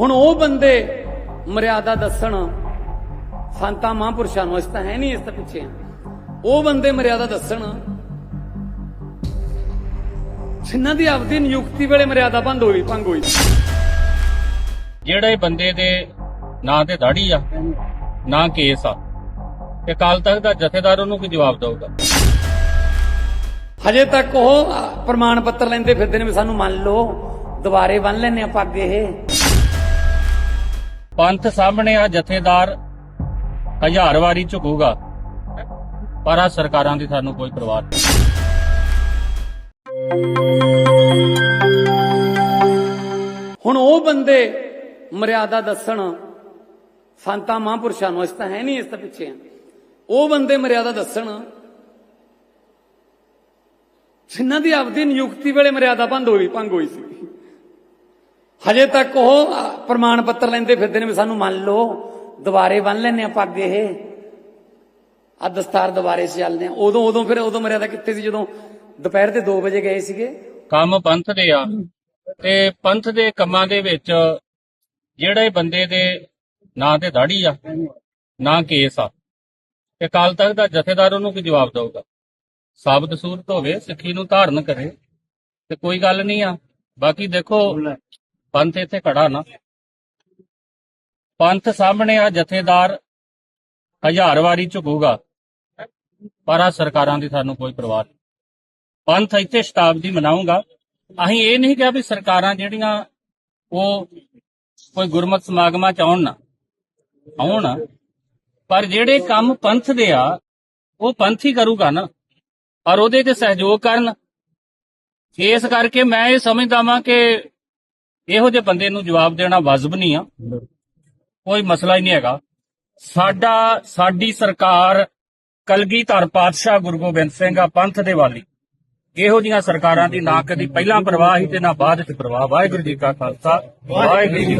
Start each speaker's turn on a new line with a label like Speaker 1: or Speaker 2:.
Speaker 1: ਹੁਣ ਉਹ ਬੰਦੇ ਮਰਿਆਦਾ ਦੱਸਣ ਸੰਤਾਂ ਮਹਾਂਪੁਰਸ਼ਾਂ ਨੂੰ ਇਸ ਤਾਂ ਹੈ ਨਹੀਂ ਇਸ ਤਾਂ ਪਿੱਛੇ। ਉਹ ਬੰਦੇ ਮਰਿਆਦਾ ਦੱਸਣ। ਜਿਨ੍ਹਾਂ ਦੀ ਆਪਦੀ ਨਿਯੁਕਤੀ ਵੇਲੇ ਮਰਿਆਦਾ ਭੰਗ ਹੋਈ ਭੰਗ ਹੋਈ।
Speaker 2: ਜਿਹੜੇ ਬੰਦੇ ਦੇ ਨਾਂ ਤੇ ਦਾੜੀ ਆ ਨਾ ਕੇਸ ਆ ਤੇ ਕੱਲ ਤੱਕ ਦਾ ਜਥੇਦਾਰ ਉਹਨੂੰ ਕੀ ਜਵਾਬ ਦਊਗਾ?
Speaker 1: ਹਜੇ ਤੱਕ ਉਹ ਪ੍ਰਮਾਣ ਪੱਤਰ ਲੈਂਦੇ ਫਿਰਦੇ ਨੇ ਵੀ ਸਾਨੂੰ ਮੰਨ ਲਓ ਦੁਬਾਰੇ ਬੰਨ ਲੈਨੇ ਆ ਪੱਗ ਇਹ।
Speaker 2: ਪੰਥ ਸਾਹਮਣੇ ਆ, ਜਥੇਦਾਰ ਹਜ਼ਾਰ ਵਾਰੀ ਝੁਕੂਗਾ। ਪਰ ਆ ਸਰਕਾਰਾਂ ਦੀ ਸਾਨੂੰ ਕੋਈ ਪਰਵਾਹ ਨਹੀਂ।
Speaker 1: ਹੁਣ ਉਹ ਬੰਦੇ ਮਰਿਆਦਾ ਦੱਸਣ, ਸੰਤਾਂ ਮਹਾਂਪੁਰਸ਼ਾਂ ਨੂੰ ਇਸ ਤਾਂ ਹੈ ਨਹੀਂ ਇਸ ਤਾਂ ਪਿੱਛੇ ਉਹ ਬੰਦੇ ਮਰਿਆਦਾ ਦੱਸਣ, ਜਿਨ੍ਹਾਂ ਦੀ ਆਪਦੀ ਨਿਯੁਕਤੀ ਵੇਲੇ ਮਰਿਆਦਾ ਭੰਗ ਹੋਈ ਭੰਗ ਹੋਈ ਸੀ। ਹਜੇ ਤੱਕ ਉਹ ਪ੍ਰਮਾਣ ਪੱਤਰ ਲੈਂਦੇ ਫਿਰਦੇ ਨੇ ਵੀ ਸਾਨੂੰ ਮੰਨ ਲਓ, ਦੁਬਾਰੇ ਬੰਨ ਲੈਨੇ ਆ ਪੱਗ ਇਹ। ਆ ਦਸਤਾਰ ਦੁਬਾਰੇ ਚੱਲਦੇ ਉਦੋਂ ਉਦੋਂ ਫਿਰ ਉਦੋਂ ਮਰਿਆਦਾ ਕਿੱਥੇ ਸੀ? ਜਦੋਂ ਦੁਪਹਿਰ ਦੇ 2 ਵਜੇ ਗਏ ਸੀਗੇ।
Speaker 2: ਕੰਮ ਪੰਥ ਦੇ ਆ। ਤੇ ਪੰਥ ਦੇ ਕੰਮਾਂ ਦੇ ਵਿੱਚ ਜਿਹੜੇ ਬੰਦੇ ਦੇ ਨਾਂ ਤੇ ਦਾੜੀ ਆ, ਨਾ ਕੇਸ ਆ। ਤੇ ਕੱਲ ਤੱਕ ਦਾ ਜਥੇਦਾਰ ਉਹਨੂੰ ਕੀ ਜਵਾਬ ਦਊਗਾ? ਸਾਬਤ ਸੂਰਤ ਹੋਵੇ, ਸਿੱਖੀ ਨੂੰ ਧਾਰਨ ਕਰੇ। ਤੇ ਕੋਈ ਗੱਲ ਨਹੀਂ ਆ। ਬਾਕੀ ਦੇਖੋ ਪੰਥ ਇੱਥੇ ਖੜਾ ਨਾ। ਪੰਥ ਸਾਹਮਣੇ ਆ, ਜਥੇਦਾਰ ਹਜ਼ਾਰ ਵਾਰੀ ਝੁਕੂਗਾ, ਪਰ ਆ ਸਰਕਾਰਾਂ ਦੀ ਸਾਨੂੰ ਕੋਈ ਪਰਵਾਹ ਨਹੀਂ। ਪੰਥ ਇੱਥੇ ਸ਼ਤਾਬਦੀ ਮਨਾਉਂਗਾ ਅਸੀਂ ਇਹ ਨਹੀਂ ਕਿਹਾ ਵੀ ਸਰਕਾਰਾਂ ਜਿਹੜੀਆਂ ਉਹ ਕੋਈ ਗੁਰਮਤ ਸਮਾਗਮਾਂ ਚ ਆਉਣ ਨਾ, ਆਉਣ, ਪਰ ਜਿਹੜੇ ਕੰਮ ਪੰਥ ਦੇ ਆ, ਉਹ ਪੰਥ ਹੀ ਕਰੂਗਾ ਨਾ, ਔਰ ਉਹਦੇ ਤੇ ਸਹਿਯੋਗ ਕਰਨ। ਇਸ ਕਰਕੇ ਮੈਂ ਇਹ ਸਮਝਦਾ ਵਾਂ ਕਿ ਇਹੋ ਜਿਹੇ ਬੰਦੇ ਨੂੰ ਜਵਾਬ ਦੇਣਾ ਵਾਜਬ ਨਹੀਂ ਆ। ਕੋਈ ਮਸਲਾ ਹੀ ਨਹੀਂ ਹੈਗਾ। ਸਾਡਾ, ਸਾਡੀ ਸਰਕਾਰ ਕਲਗੀਧਰ ਪਾਤਸ਼ਾਹ ਗੁਰੂ ਗੋਬਿੰਦ ਸਿੰਘ ਆ, ਪੰਥ ਦੇ ਵਾਲੀ। ਇਹੋ ਜੀਆਂ ਸਰਕਾਰਾਂ ਦੀ ਨਾ ਕਦੀ ਪਹਿਲਾਂ ਪ੍ਰਵਾਹ ਸੀ ਤੇ ਨਾ ਬਾਅਦ ਚ ਪ੍ਰਵਾਹ। ਵਾਹਿਗੁਰੂ ਜੀ ਕਾ ਖਾਲਸਾ, ਵਾਹਿਗੁਰੂ ਜੀ